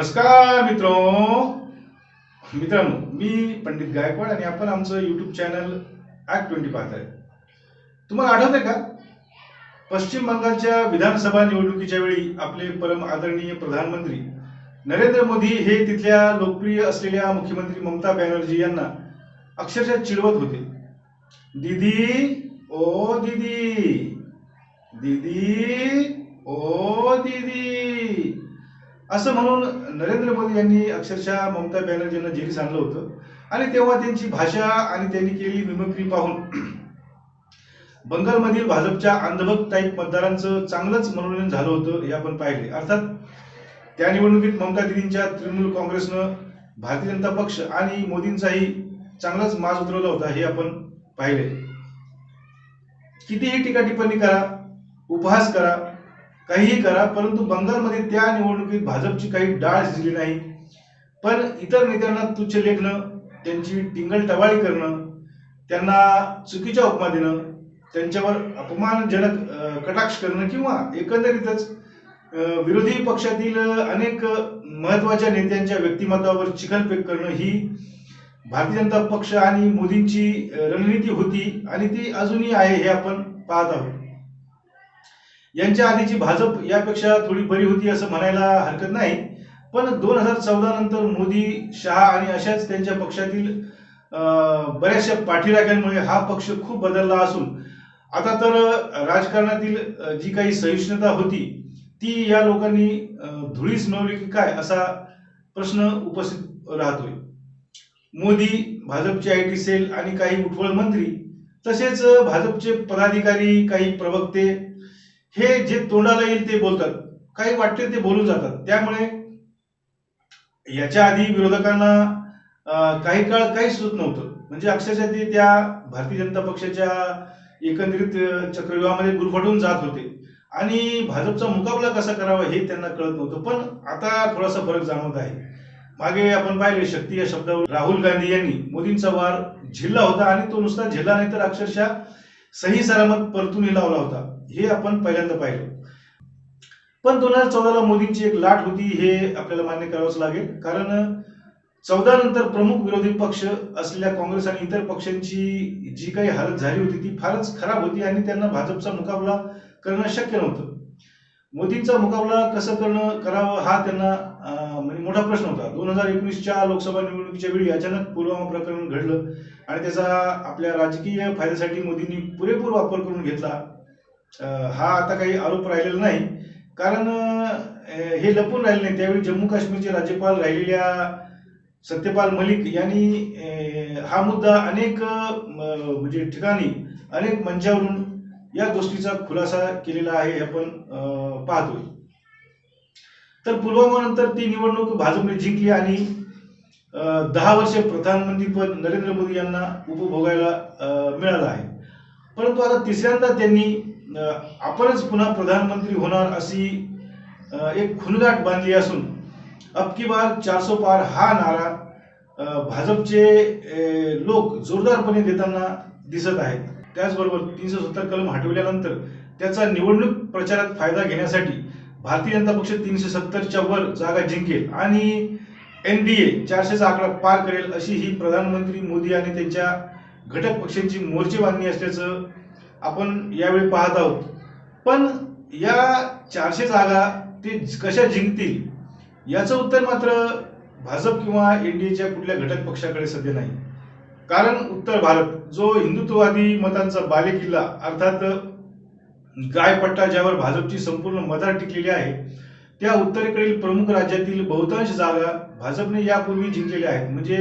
नमस्कार मित्रो. मित्रांनो मी पंडित गायकवाड आणि आपण आमचं युट्यूब चॅनल ॲक्ट ट्वेंटी पाहत आहे तुम्हाला आठवत आहे का? पश्चिम बंगालच्या विधानसभा निवडणुकीच्या वेळी आपले परम आदरणीय प्रधानमंत्री नरेंद्र मोदी हे तिथल्या लोकप्रिय असलेल्या मुख्यमंत्री ममता बॅनर्जी यांना अक्षरशः चिडवत होते. दीदी ओ दीदी दीदी ओ दीदी असं म्हणून नरेंद्र मोदी यांनी अक्षरशः ममता बॅनर्जींना जेरीस सांगलं होतं. आणि तेव्हा त्यांची भाषा आणि त्यांनी केलेली मिमिक्री पाहून बंगालमधील भाजपच्या अंधभक्त टाईप मतदारांचं चांगलंच मनोरंजन झालं होतं हे आपण पाहिले. अर्थात त्या निवडणुकीत ममता दिदींच्या तृणमूल काँग्रेसनं भारतीय जनता पक्ष आणि मोदींचाही चांगलाच माज उतरवला होता हे आपण पाहिले. कितीही टीका टिप्पणी करा उपहास करा काहीही करा परंतु बंगालमध्ये त्या निवडणुकीत भाजपची काही डाळ शिजली नाही. पण इतर नेत्यांना तुच्छ लेखणं त्यांची टिंगल टवाळी करणं त्यांना चुकीच्या उपमा देणं त्यांच्यावर अपमानजनक कटाक्ष करणं किंवा एकंदरीतच विरोधी पक्षातील अनेक महत्त्वाच्या नेत्यांच्या व्यक्तिमत्वावर चिखलफेक करणं ही भारतीय जनता पक्ष आणि मोदींची रणनीती होती आणि ती अजूनही आहे हे आपण पाहत आहोत. यांच्या आधीची भाजप यापेक्षा थोडी बरी होती असं म्हणायला हरकत नाही. पण दोन हजार चौदा नंतर मोदी शहा आणि अशाच त्यांच्या पक्षातील बऱ्याचशा पाठीराख्यांमुळे हा पक्ष खूप बदलला असून आता तर राजकारणातील जी काही सहिष्णुता होती ती या लोकांनी धुळीच धुळीस मिळवली की काय असा प्रश्न उपस्थित राहतोय. मोदी भाजपचे आय टी सेल आणि काही उठवळ मंत्री तसेच भाजपचे पदाधिकारी काही प्रवक्ते हे जे तोंडाला येईल ते बोलतात. काही वाटते ते बोलून जातात. त्यामुळे याच्या आधी विरोधकांना काही काळ काही सुचत नव्हतं. म्हणजे अक्षरशः ते त्या भारतीय जनता पक्षाच्या एकंदरीत चक्रव्यूहामध्ये गुरफटून जात होते. आणि भाजपचा मुकाबला कसा करावा हे त्यांना कळत नव्हतं. पण आता थोडासा फरक जाणवत आहे. मागे आपण पाहिले शक्ती या शब्दावर. राहुल गांधी यांनी मोदींचा वार झिल्ला होता आणि तो नुसता झिल्ला नाही तर अक्षरशः सही सलामत परतून लावला होता. हे आपण पहिल्यांदा पाहिलं. पण दोन हजार चौदाला मोदींची एक लाट होती हे आपल्याला मान्य करावंच लागेल. कारण चौदा नंतर प्रमुख विरोधी पक्ष असलेल्या काँग्रेस आणि इतर पक्षांची जी काही हालत झाली होती ती फारच खराब होती आणि त्यांना भाजपचा मुकाबला करणं शक्य नव्हतं. मोदींचा मुकाबला कसं करणं करावं हा त्यांना म्हणजे मोठा प्रश्न होता. दोन हजार एकोणीसच्या लोकसभा निवडणुकीच्या वेळी अचानक पुलवामा प्रकरण घडलं आणि त्याचा आपल्या राजकीय फायद्यासाठी मोदींनी पुरेपूर वापर करून घेतला. हा आता काही आरोप राहिलेला नाही. कारण हे लपून राहिले नाही. त्यावेळी जम्मू काश्मीरचे राज्यपाल राहिलेल्या सत्यपाल मलिक यांनी हा मुद्दा अनेक म्हणजे ठिकाणी अनेक मंचावरून या गोष्टीचा खुलासा केलेला आहे हे आपण पाहतोय. तर पुलवामानंतर ती निवडणूक भाजपने जिंकली आणि दहा वर्ष प्रधानमंत्री पद नरेंद्र मोदी यांना उपभोगायला मिळालं आहे. परंतु आता तिसऱ्यांदा त्यांनी आपणच पुन्हा प्रधानमंत्री होणार अशी एक खुणगाठ बांधली असून अब की बार चारसो पार हा नारा भाजपचे लोक जोरदारपणे देताना दिसत आहेत. त्याचबरोबर तीनशे सत्तर कलम हटवल्यानंतर त्याचा निवडणूक प्रचारात फायदा घेण्यासाठी भारतीय जनता पक्ष तीनशे सत्तरच्या वर जागा जिंकेल आणि एम डी ए चारशेचा आकडा पार करेल अशी ही प्रधानमंत्री मोदी आणि त्यांच्या घटक पक्षांची मोर्चेबांधणी असल्याचं आपण यावेळी पाहत आहोत. पण या चारशे जागा ते कशा जिंकतील याचं उत्तर मात्र भाजप किंवा एनडीएच्या कुठल्या घटक पक्षाकडे सध्या नाही. कारण उत्तर भारत जो हिंदुत्ववादी मतांचा बालेकिल्ला अर्थात गायपट्टा ज्यावर भाजपची संपूर्ण मदार टिकलेली आहे त्या उत्तरेकडील प्रमुख राज्यातील बहुतांश जागा भाजपने यापूर्वी जिंकलेल्या आहेत. म्हणजे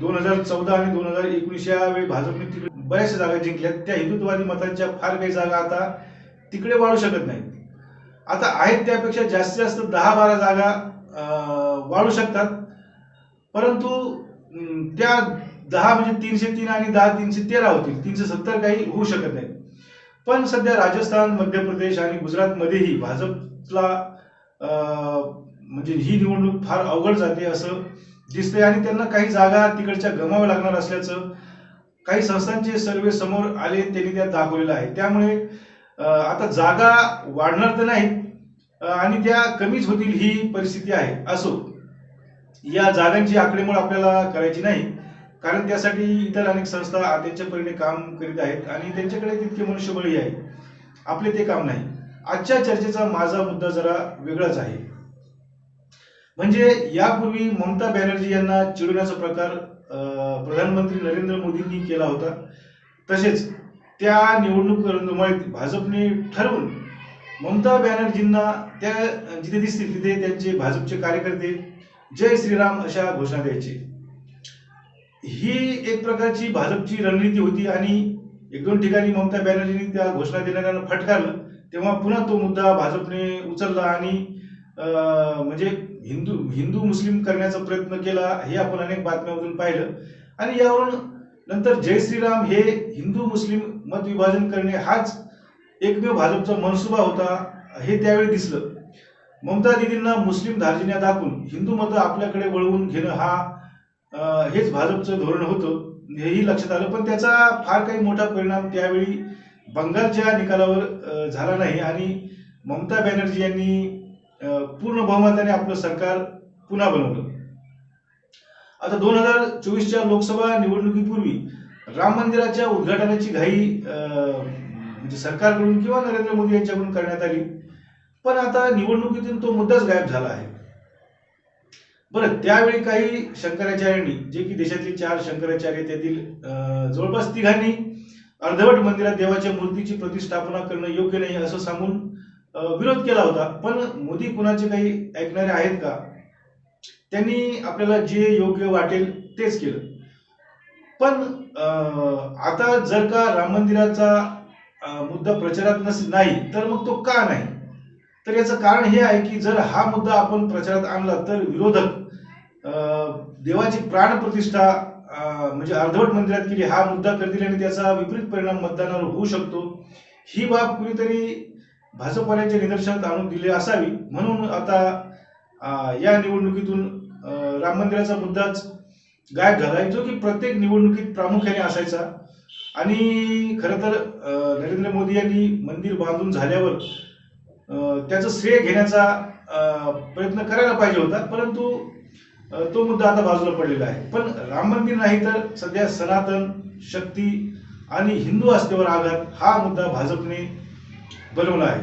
दोन हजार चौदा आणि दोन हजार एकोणीस या वेळी भाजपने तिकडे बऱ्याचशा जागा जिंकल्या त्या हिंदुत्ववादी मतांच्या फार काही जागा आता तिकडे वाढू शकत नाहीत. आता आहेत त्यापेक्षा जास्तीत जास्त दहा बारा जागा वाढू शकतात. परंतु त्या दहा म्हणजे तीनशे तीन आणि दहा तीनशे तेरा होतील. तीनशे सत्तर काही होऊ शकत नाही पण सध्या राजस्थान मध्य प्रदेश आणि गुजरातमध्येही भाजपला म्हणजे ही निवडणूक फार अवघड जाते असं दिसतंय. आणि त्यांना काही जागा तिकडच्या गमाव्या लागणार असल्याचं काही संस्थांचे सर्वे समोर आले त्यांनी त्यात दाखवलेलं आहे त्यामुळे आता जागा वाढणार तर नाही आणि त्या कमीच होतील ही परिस्थिती आहे. असो या जागांची आकडेमोड आपल्याला करायची नाही कारण त्यासाठी इतर अनेक संस्था त्यांच्या परीने काम करीत आहेत आणि त्यांच्याकडे तितके मनुष्यबळी आहे आपले ते काम नाही. आजच्या चर्चेचा माझा मुद्दा जरा वेगळाच आहे. म्हणजे यापूर्वी ममता बॅनर्जी यांना चिडवण्याचा प्रकार प्रधानमंत्री नरेंद्र मोदींनी केला होता. तसेच त्या निवडणूक रणधुमाळीत भाजपने ठरवून ममता बॅनर्जींना त्या जिथे दिसतील तिथे त्यांचे भाजपचे कार्यकर्ते जय श्रीराम अशा घोषणा द्यायचे. ही एक प्रकारची भाजपची रणनीती होती आणि एक दोन ठिकाणी ममता बॅनर्जींनी त्या घोषणा देणाऱ्यांना फटकारलं. तेव्हा पुन्हा तो मुद्दा भाजपने उचलला आणि म्हणजे हिंदू हिंदू मुस्लिम करण्याचा प्रयत्न केला हे आपण अनेक बातम्यामधून पाहिलं. आणि यावरून नंतर जय श्रीराम हे हिंदू मुस्लिम मत विभाजन करणे हाच एकमेव भाजपचा मनसुबा होता हे त्यावेळी दिसलं. ममता दिदींना मुस्लिम धार्जिण्या दाखवून हिंदू मतं आपल्याकडे वळवून घेणं हा हेच भाजपचं धोरण होतं हेही लक्षात आलं. पण त्याचा फार काही मोठा परिणाम त्यावेळी बंगालच्या निकालावर झाला नाही. आणि ममता बॅनर्जी यांनी पूर्ण बहुमताने आपलं सरकार पुन्हा बनवलं. आता दोन हजार चोवीसच्या लोकसभा निवडणुकीपूर्वी राम मंदिराच्या उद्घाटनाची घाई म्हणजे सरकारकडून किंवा नरेंद्र मोदी यांच्याकडून करण्यात आली. पण आता निवडणुकीतून तो मुद्दाच गायब झाला आहे. बरं त्यावेळी काही शंकराचार्यांनी जे की देशातील चार शंकराचार्य त्यातील जवळपास तिघांनी अर्धवट मंदिरात देवाच्या मूर्तीची प्रतिष्ठापना करणं योग्य नाही असं सांगून विरोध केला होता. पण मोदी कुणाचे काही ऐकणारे आहेत का? त्यांनी आपल्याला जे योग्य वाटेल तेच केलं. पण आता जर का राम मंदिराचा मुद्दा प्रचारात नस नाही तर मग तो का नाही? तर याचं कारण हे आहे की जर हा मुद्दा आपण प्रचारात आणला तर विरोधक देवाची प्राणप्रतिष्ठा म्हणजे अर्धवट मंदिरात केली हा मुद्दा करतील आणि त्याचा विपरीत परिणाम मतदानावर होऊ शकतो. ही बाब कुणीतरी भाजपवाल्यांच्या निदर्शनात आणून दिली असावी. म्हणून आता या निवडणुकीतून राम मंदिराचा मुद्दाच गायब झालाय जो की प्रत्येक निवडणुकीत प्रामुख्याने असायचा. आणि खरं तर नरेंद्र मोदी यांनी मंदिर बांधून झाल्यावर त्याचं श्रेय घेण्याचा प्रयत्न करायला पाहिजे होता. परंतु तो मुद्दा आता बाजूला पडलेला आहे. पण राम मंदिर नाही तर सध्या सनातन शक्ती आणि हिंदू आस्थेवर आघात हा मुद्दा भाजपने बनवला आहे.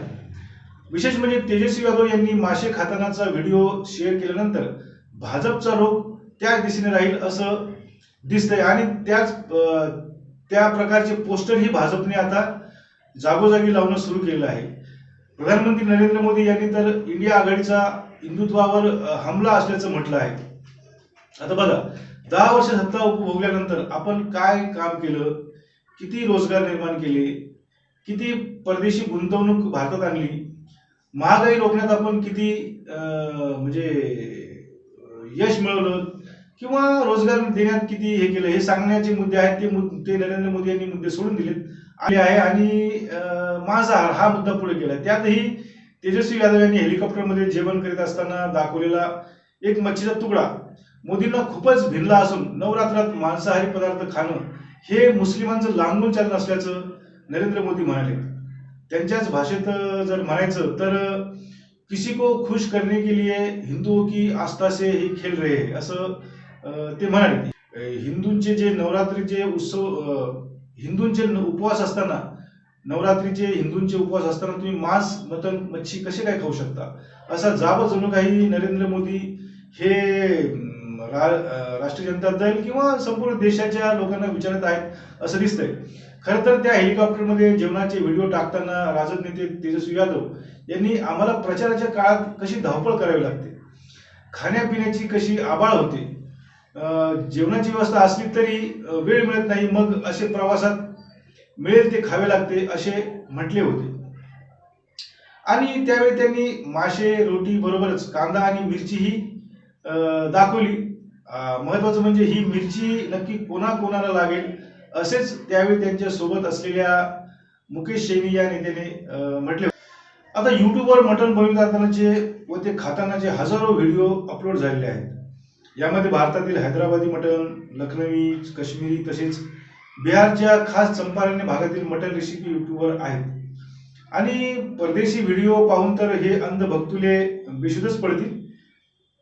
विशेष म्हणजे तेजस्वी यादव यांनी मासे खातानाचा व्हिडिओ शेअर केल्यानंतर भाजपचा रोग त्याच दिशेने राहील असं दिसतंय. आणि त्याच त्या प्रकारचे पोस्टरही भाजपने आता जागोजागी लावणं सुरू केलेलं आहे. प्रधानमंत्री नरेंद्र मोदी यांनी तर इंडिया आघाडीचा हिंदुत्वावर हमला असल्याचं म्हटलं आहे. आता बघा दहा वर्ष सत्ता उपभोगल्यानंतर आपण काय काम केलं? किती रोजगार निर्माण केले? किती परदेशी गुंतवणूक भारतात आणली महागाई रोखण्यात आपण किती म्हणजे यश मिळवलं किंवा रोजगार देण्यात किती हे केलं हे सांगण्याचे मुद्दे आहेत ते मुद्दे ते नरेंद्र मोदी यांनी मुद्दे सोडून दिलेत आले आहे आणि माझा हा मुद्दा पुढे केला त्यातही तेजस्वी यादव यांनी हेलिकॉप्टरमध्ये जेवण करीत असताना दाखवलेला एक मच्छीचा तुकडा मोदींना खूपच भिनला असून नवरात्रात मांसाहारी पदार्थ खाणं हे मुस्लिमांचं लांबून चालत असल्याचं नरेंद्र मोदी म्हणाले. त्यांच्याच भाषेत जर म्हणायचं तर किसी को खुश करने के लिए हिंदुओं की आस्था से ही खेल रहे असं ते म्हणाले. हिंदूंचे जे नवरात्रीचे उत्सव हिंदूंचे उपवास असताना नवरात्रीचे हिंदूंचे उपवास असताना तुम्ही मांस मटन मच्छी कसे काय खाऊ शकता? असा जाब जणू काही नरेंद्र मोदी हे रा- राष्ट्रीय जनता दल किंवा संपूर्ण देशाच्या लोकांना विचारत आहेत असं दिसतंय. खरं तर त्या हेलिकॉप्टरमध्ये जेवणाचे व्हिडिओ टाकताना राजद नेते तेजस्वी यादव यांनी आम्हाला प्रचाराच्या काळात कशी धावपळ करावी लागते? खाण्यापिण्याची कशी आबाळ होते? जेवणाची व्यवस्था असली तरी वेळ मिळत नाही मग असे प्रवासात मिळेल ते खावे लागते असे म्हटले होते. आणि त्यावेळी त्यांनी मासे रोटी बरोबरच कांदा आणि मिरचीही ही दाखवली. महत्वाचं म्हणजे ही मिरची नक्की कोणा कोणाला लागेल? असेच त्यावेळी त्यांच्यासोबत असलेल्या मुकेश सैनी या नेत्याने म्हटले आता युट्यूबवर मटण बनवतानाचे व ते खातानाचे हजारो व्हिडिओ अपलोड झालेले आहेत. यामध्ये भारतातील हैदराबादी मटण लखनवी काश्मीरी तसेच बिहारच्या खास चंपारण्य भागातील मटण रेसिपी युट्यूबवर आहेत. आणि परदेशी व्हिडिओ पाहून तर हे अंध भक्तुले बेशुद्धच पडतील.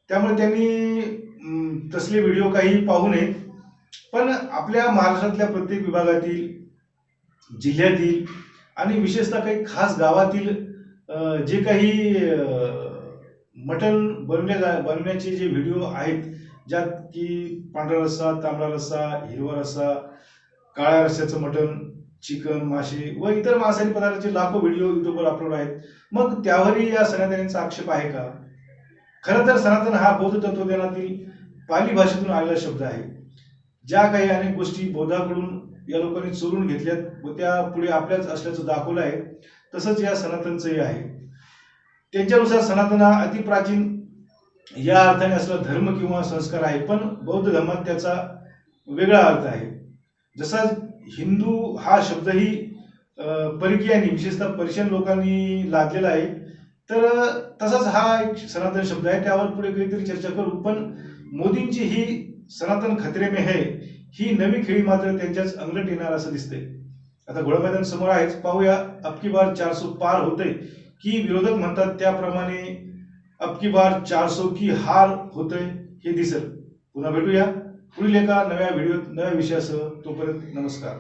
त्यामुळे त्यांनी तसले व्हिडिओ काही पाहू नयेत पण आपल्या महाराष्ट्रातल्या प्रत्येक विभागातील जिल्ह्यातील आणि विशेषतः काही खास गावातील जे काही मटण बनवल्या जा बनवण्याचे जे व्हिडिओ आहेत ज्यात की पांढरा रस्सा तांबडा रस्सा हिरवा रस्सा काळ्या रस्स्याचं मटण चिकन मासे व इतर मांसाहारी पदार्थाचे लाखो व्हिडिओ युट्यूबवर अपलोड आहेत. मग त्यावरही या सनातनींचा आक्षेप आहे का? खरं तर सनातन हा बौद्ध तत्वज्ञानातील पाली भाषेतून आलेला शब्द आहे. ज्या काही अनेक गोष्टी बौद्धाकडून या लोकांनी चोरून घेतल्यात व त्या पुढे आपल्याच असल्याचं दाखवलं आहे तसंच या सनातनचंही आहे. त्यांच्यानुसार सनातन हा अतिप्राचीन या अर्थाने असला धर्म किंवा संस्कार आहे पण बौद्ध धर्मात त्याचा वेगळा अर्थ आहे. जसा हिंदू हा शब्दही परकीयांनी विशेषतः पर्शियन लोकांनी लादलेला आहे तर तसाच हा एक सनातन शब्द आहे. त्यावर पुढे काहीतरी चर्चा करू पण मोदींची ही सनातन खतरे में है ही नवी खेळी मात्र त्यांच्याच अंगलट येणार असं दिसतंय. आता घोडा मैदान समोर आहेच पाहूया अबकी बार चारसो पार होते की विरोधक म्हणतात त्याप्रमाणे अबकी बार चारसो की हार होते हे दिसल. पुन्हा भेटूया. पुढील एका नव्या व्हिडिओ नव्या विषयासह. तोपर्यंत नमस्कार.